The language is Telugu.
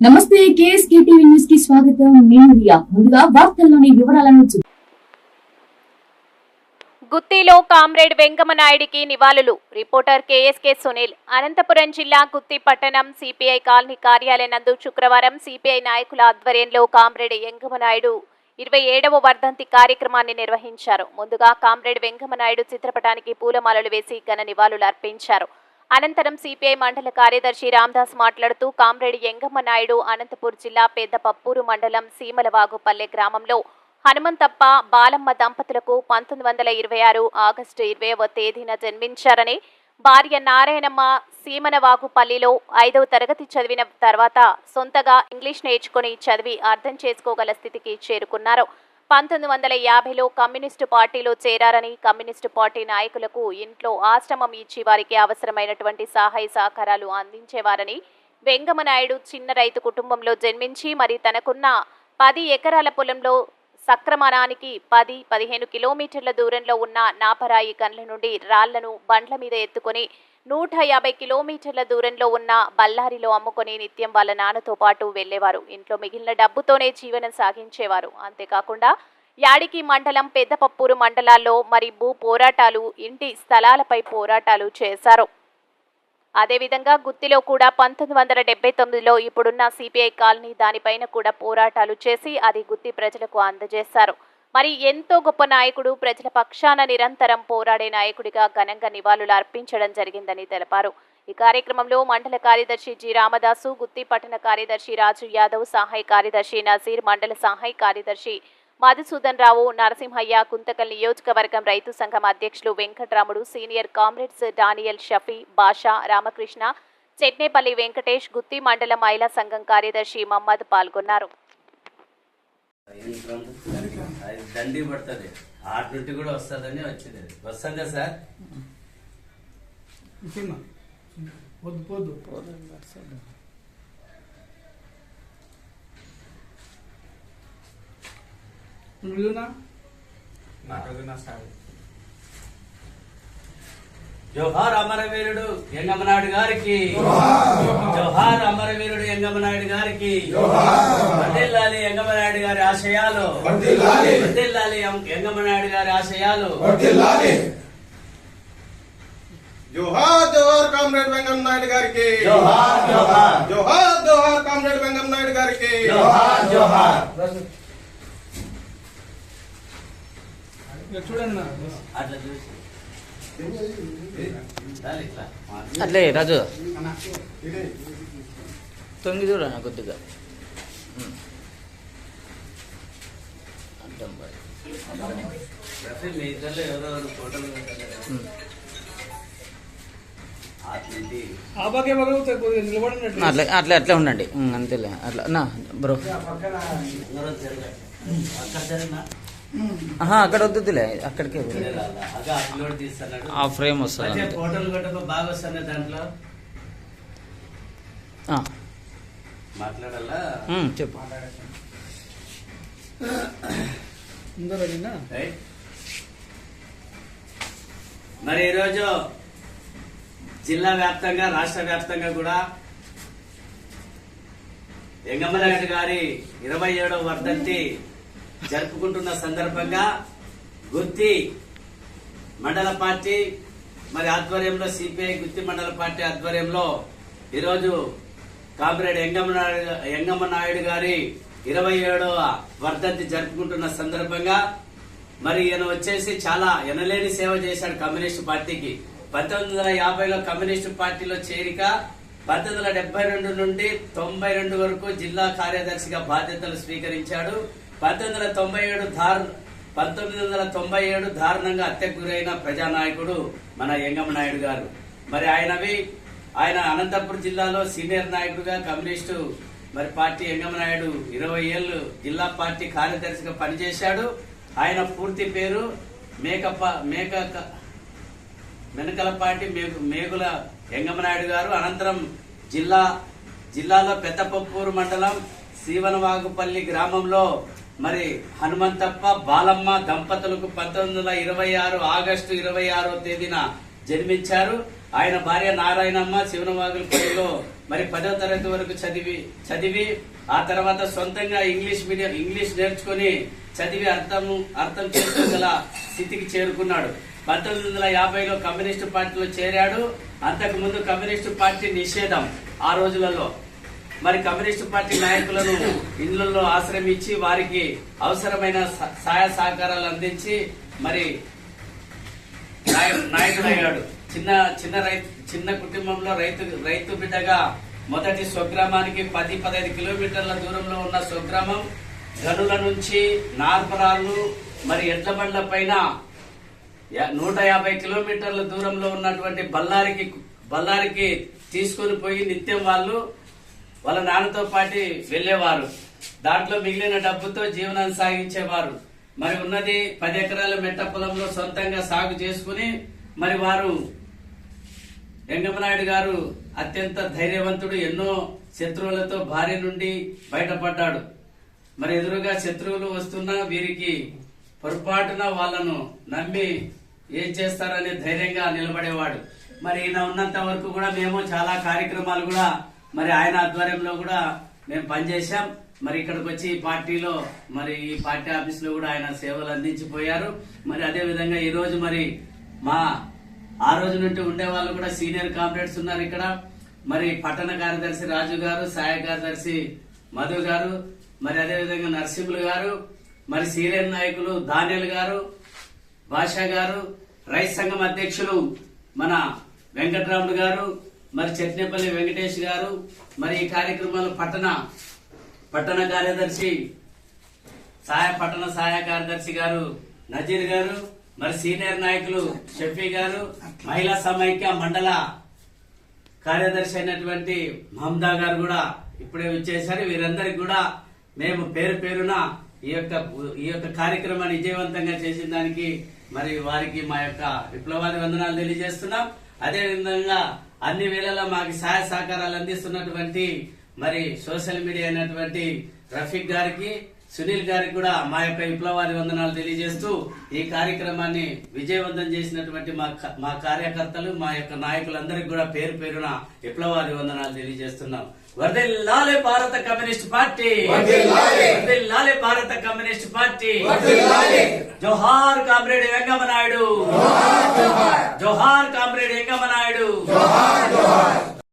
నమస్తే కేఎస్కే టీవీ న్యూస్కి స్వాగతం. నేను రియా. ముందుగా వార్తల్లోని వివరాలను చూ- గుత్తిలో కామ్రేడ్ వెంకమనాయుడికి నివాళులు. Reporter KSK Sunil. అనంతపురం జిల్లా గుత్తి పట్టణం సిపిఐ కాలనీ కార్యాలయం నందు శుక్రవారం సిపిఐ నాయకుల ఆధ్వర్యంలో కామ్రేడ్ వెంకమనాయుడు ఇరవై ఏడవ వర్ధంతి కార్యక్రమాన్ని నిర్వహించారు. ముందుగా కామ్రేడ్ వెంకమనాయుడు చిత్రపటానికి పూలమాలలు వేసి ఘన నివాళులు అర్పించారు అనంతరం సిపిఐ మండల కార్యదర్శి రామ్దాస్ మాట్లాడుతూ కామ్రేడ్ ఎంగమ్మ నాయుడు అనంతపూర్ జిల్లా పెద్దపప్పూరు మండలం సీమలవాగుపల్లె గ్రామంలో హనుమంతప్ప బాలమ్మ దంపతులకు పంతొమ్మిది వందల ఇరవై ఆరు ఆగస్టు ఇరవైవ తేదీన జన్మించారని భార్య నారాయణమ్మ సీమనవాగుపల్లిలో ఐదవ తరగతి చదివిన తర్వాత సొంతగా ఇంగ్లీష్ నేర్చుకుని చదివి అర్థం చేసుకోగల స్థితికి చేరుకున్నారు. పంతొమ్మిది వందల యాభైలో కమ్యూనిస్టు పార్టీలో చేరారని కమ్యూనిస్టు పార్టీ నాయకులకు ఇంట్లో ఆశ్రమం ఇచ్చి వారికి అవసరమైనటువంటి సహాయ సహకారాలు అందించేవారని వెంగమనాయుడు చిన్న రైతు కుటుంబంలో జన్మించి మరి తనకున్న పది ఎకరాల పొలంలో సక్రమణానికి పది పదిహేను కిలోమీటర్ల దూరంలో ఉన్న నాపరాయి గన్ల నుండి రాళ్ళను బండ్ల మీద ఎత్తుకొని నూట యాభై కిలోమీటర్ల దూరంలో ఉన్న బళ్ళారిలో అమ్ముకొని నిత్యం వాళ్ళ నాన్నతో పాటు వెళ్ళేవారు ఇంట్లో మిగిలిన డబ్బుతోనే జీవనం సాగించేవారు. అంతేకాకుండా యాడికి మండలం పెద్దపప్పూరు మండలాల్లో మరి భూ పోరాటాలు ఇంటి స్థలాలపై పోరాటాలు చేశారు. అదేవిధంగా గుత్తిలో కూడా పంతొమ్మిది వందల డెబ్బై తొమ్మిదిలో ఇప్పుడున్న సిపిఐ కాలనీ దానిపైన కూడా పోరాటాలు చేసి అది గుత్తి ప్రజలకు అందజేశారు. మరి ఎంతో గొప్ప నాయకుడు ప్రజల పక్షాన నిరంతరం పోరాడే నాయకుడిగా ఘనంగా నివాళులు అర్పించడం జరిగిందని తెలిపారు. ఈ కార్యక్రమంలో మండల కార్యదర్శి జి. రామదాసు గుత్తి పట్టణ కార్యదర్శి రాజు యాదవ్ సహాయ కార్యదర్శి నజీర్ మండల సహాయ కార్యదర్శి మధుసూదన్ రావు నరసింహయ్య కుంతకల్ నియోజకవర్గం రైతు సంఘం అధ్యక్షులు Venkataramudu senior comrades Daniel Shafi Basha Ramakrishna Chetnepalli Venkatesh Gutti మండల మహిళా సంఘం కార్యదర్శి మహమ్మద్ పాల్గొన్నారు. అది దండి పడుతుంది. ఆట నుండి కూడా వస్తుందని వచ్చింది అది. వస్తాం కదా సార్ పొద్దు పొద్దు నువ్వునా జోహార్ అమరవీరుడు ఎంగమనాయుడు గారికి. జోహార్. అమరవీరుడు ఎంగమనాయుడు గారికి. వర్ధిల్లాలి ఎంగమనాయుడు గారి ఆశయాలు. ఎం- ఎంగమనాయుడు గారి ఆశయాలు. జోహార్ జోహార్ కామ్రేడ్ వెంగం నాయుడు గారికి. జోహార్ జోహార్. జోహార్ జోహార్ కామ్రేడ్ వెంగం నాయుడు గారికి. జోహార్ జోహార్. చూడండి అట్లా చూసి. అట్లే రాజు. తొంగి చూడ కొద్దిగా. నిలబడినట్టు. అట్లా అట్లా అట్లా ఉండండి. అంతేలే. అట్లా నా బ్రో. అక్కడ వద్దులే అక్కడికే ఆ ఫ్రేమ్ వస్తుంది చెప్పు. మరి ఈరోజు జిల్లా వ్యాప్తంగా రాష్ట్ర వ్యాప్తంగా కూడా ఎంగమ్మనాయుడు గారి ఇరవై ఏడవ వర్ధంతి జరుపుకుంటున్న సందర్భంగా గుత్తి మండల పార్టీ మరి ఆధ్వర్యంలో సిపిఐ గుత్తి మండల పార్టీ ఆధ్వర్యంలో ఈరోజు కామ్రేడ్ ఎంగమ్మనాయుడు ఎంగమ్మ నాయుడు గారి ఇరవై ఏడవ వర్ధంతి జరుపుకుంటున్న సందర్భంగా మరి ఈయన వచ్చేసి చాలా ఎనలేని సేవ చేశాడు కమ్యూనిస్టు పార్టీకి. పంతొమ్మిది వందల యాభైలో కమ్యూనిస్టు పార్టీలో చేరిక పంతొమ్మిది వందల డెబ్బై రెండు నుండి తొంభై రెండు వరకు జిల్లా కార్యదర్శిగా బాధ్యతలు స్వీకరించాడు. పంతొమ్మిది వందల తొంభై ఏడు దారు పంతొమ్మిది వందల తొంభై ఏడు దారుణంగా హత్యకు గురైన ప్రజానాయకుడు మన యంగమ్మ నాయుడు గారు. మరి ఆయనవి ఆయన అనంతపురం జిల్లాలో సీనియర్ నాయకుడుగా కమ్యూనిస్టు మరి పార్టీ ఎంగమ్మ నాయుడు ఇరవై ఏళ్ళు జిల్లా పార్టీ కార్యదర్శిగా పనిచేశాడు. ఆయన పూర్తి పేరు మేకప్ప మేక మెనకలపాటి మేగు మేగుల ఎంగమనాయుడు గారు. అనంతరం జిల్లా జిల్లాలో పెద్దపప్పూరు మండలం సీవనవాగుపల్లి గ్రామంలో మరి హనుమంతప్ప బాలమ్మ దంపతులకు పంతొమ్మిది వందల ఇరవై ఆరు ఆగస్టు ఇరవై ఆరో తేదీన జన్మించారు. ఆయన భార్య నారాయణమ్మ శివనవాగులపల్లిలో మరి పదవ తరగతి వరకు చదివి చదివి ఆ తర్వాత సొంతంగా ఇంగ్లీష్ మీడియం ఇంగ్లీష్ నేర్చుకుని చదివి అర్థం అర్థం చేసుకోగల స్థితికి చేరుకున్నాడు. పంతొమ్మిది వందల యాభైలో కమ్యూనిస్టు పార్టీలో చేరాడు. అంతకుముందు కమ్యూనిస్టు పార్టీ నిషేధం ఆ రోజులలో. మరి కమ్యూనిస్టు పార్టీ నాయకులను ఇళ్ళలో ఆశ్రమించి వారికి అవసరమైన స- సహాయ సహకారాలు అందించి మరి నాయ- నాయకుడయ్యాడు. చిన్న చిన్న రైతు చిన్న కుటుంబంలో రైతు రైతు బిడ్డగా మొదటి స్వగ్రామానికి పది పదహైదు కిలోమీటర్ల దూరంలో ఉన్న స్వగ్రామం గనుల నుంచి నార్పరాళ్ళు మరి ఎడ్ల బండ్ల పైన నూట యాభై కిలోమీటర్ల దూరంలో ఉన్నటువంటి బల్లారికి బళ్ళారికి తీసుకొని పోయి నిత్యం వాళ్ళు వాళ్ళ నాన్నతో పాటు వెళ్ళేవారు. దాంట్లో మిగిలిన డబ్బుతో జీవనాన్ని సాగించేవారు. మరి ఉన్నది పది ఎకరాల మెట్ట పొలంలో సొంతంగా సాగు చేసుకుని మరి వారు వెంగమనాయుడు గారు అత్యంత ధైర్యవంతుడు ఎన్నో శత్రువులతో భార్య నుండి బయటపడ్డాడు. మరి ఎదురుగా శత్రువులు వస్తున్నా వీరికి పొరపాటున వాళ్ళను నమ్మి ఏం చేస్తారనే ధైర్యంగా నిలబడేవాడు. మరి ఈయన ఉన్నంత వరకు కూడా మేము చాలా కార్యక్రమాలు కూడా మరి ఆయన ఆధ్వర్యంలో కూడా మేము పనిచేశాం. మరి ఇక్కడికి వచ్చి ఈ పార్టీలో మరి ఈ పార్టీ ఆఫీస్లో కూడా ఆయన సేవలు అందించిపోయారు. మరి అదే విధంగా ఈ రోజు మరి మా ఆ రోజు నుండి ఉండే వాళ్ళు కూడా సీనియర్ కామ్రేడ్స్ ఉన్నారు ఇక్కడ. మరి పట్టణ కార్యదర్శి రాజు గారు సహాయ కార్యదర్శి మధు గారు మరి అదే విధంగా నరసింహులు గారు మరి సీనియర్ నాయకులు దానియల్ గారు భాషా గారు రైతు సంఘం అధ్యక్షులు మన వెంకట్రాముడు గారు మరి చట్నేపల్లి వెంకటేష్ గారు మరి ఈ కార్యక్రమాలు పట్టణ పట్టణ కార్యదర్శి సహాయ పట్టణ సహాయ కార్యదర్శి గారు నజీర్ గారు మరి సీనియర్ నాయకులు షఫీ గారు మహిళా సమైక్య మండల కార్యదర్శి అయినటువంటి మహమ్దా గారు కూడా ఇప్పుడే వచ్చేసారు. వీరందరికి కూడా మేము పేరు పేరున ఈ యొక్క ఈ యొక్క కార్యక్రమాన్ని విజయవంతంగా చేసిన దానికి మరి వారికి మా యొక్క విప్లవాది వందనాలు తెలియజేస్తున్నాం. అదే విధంగా అన్ని వేళలా మాకు సహాయ సహకారాలు అందిస్తున్నటువంటి మరి సోషల్ మీడియా అయినటువంటి రఫీక్ గారికి సునీల్ గారికి కూడా మా యొక్క విప్లవాది వందనాలు తెలియజేస్తూ ఈ కార్యక్రమాన్ని విజయవంతం చేసినటువంటి మా మా కార్యకర్తలు మా యొక్క నాయకులందరికీ కూడా పేరు పేరున విప్లవాది వందనాలు తెలియజేస్తున్నాం. వర్దిల్లాలే భారత communist party! వర్దిల్లాలే! Bharat communist party! జోహార్ కామ్రేడ్ వెంగమనాయుడు జోహార్ కామ్రేడ్ వెంగమనాయుడు